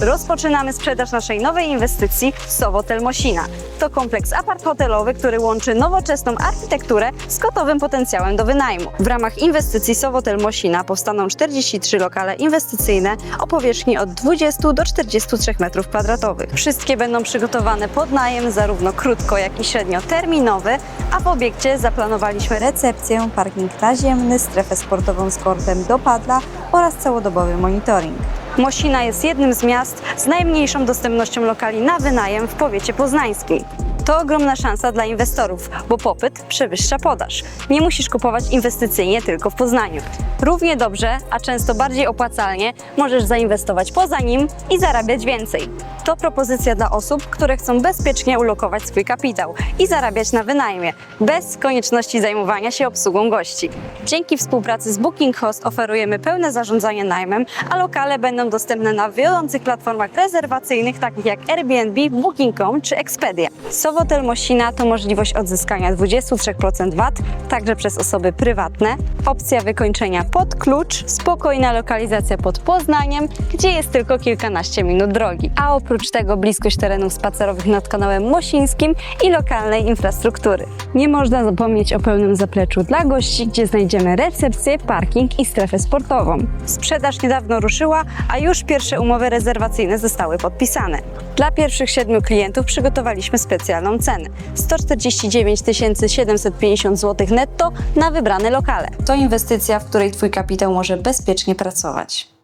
Rozpoczynamy sprzedaż naszej nowej inwestycji Sowotel Mosina. To kompleks apart hotelowy, który łączy nowoczesną architekturę z gotowym potencjałem do wynajmu. W ramach inwestycji Sowotel Mosina powstaną 43 lokale inwestycyjne o powierzchni od 20 do 43 m2. Wszystkie będą przygotowane pod najem zarówno krótko, jak i średnioterminowy, a w obiekcie zaplanowaliśmy recepcję, parking naziemny, strefę sportową z kortem do padla oraz całodobowy monitoring. Mosina jest jednym z miast z najmniejszą dostępnością lokali na wynajem w powiecie poznańskiej. To ogromna szansa dla inwestorów, bo popyt przewyższa podaż. Nie musisz kupować inwestycyjnie tylko w Poznaniu. Równie dobrze, a często bardziej opłacalnie, możesz zainwestować poza nim i zarabiać więcej. To propozycja dla osób, które chcą bezpiecznie ulokować swój kapitał i zarabiać na wynajmie, bez konieczności zajmowania się obsługą gości. Dzięki współpracy z Booking Host oferujemy pełne zarządzanie najmem, a lokale będą dostępne na wiodących platformach rezerwacyjnych takich jak Airbnb, Booking.com czy Expedia. Sowotel Mosina to możliwość odzyskania 23% VAT, także przez osoby prywatne, opcja wykończenia pod klucz, spokojna lokalizacja pod Poznaniem, gdzie jest tylko kilkanaście minut drogi, a oprócz tego bliskość terenów spacerowych nad kanałem Mosińskim i lokalnej infrastruktury. Nie można zapomnieć o pełnym zapleczu dla gości, gdzie znajdziemy recepcję, parking i strefę sportową. Sprzedaż niedawno ruszyła, a już pierwsze umowy rezerwacyjne zostały podpisane. Dla pierwszych siedmiu klientów przygotowaliśmy specjalną cenę 149 750 zł netto na wybrane lokale. To inwestycja, w której Twój kapitał może bezpiecznie pracować.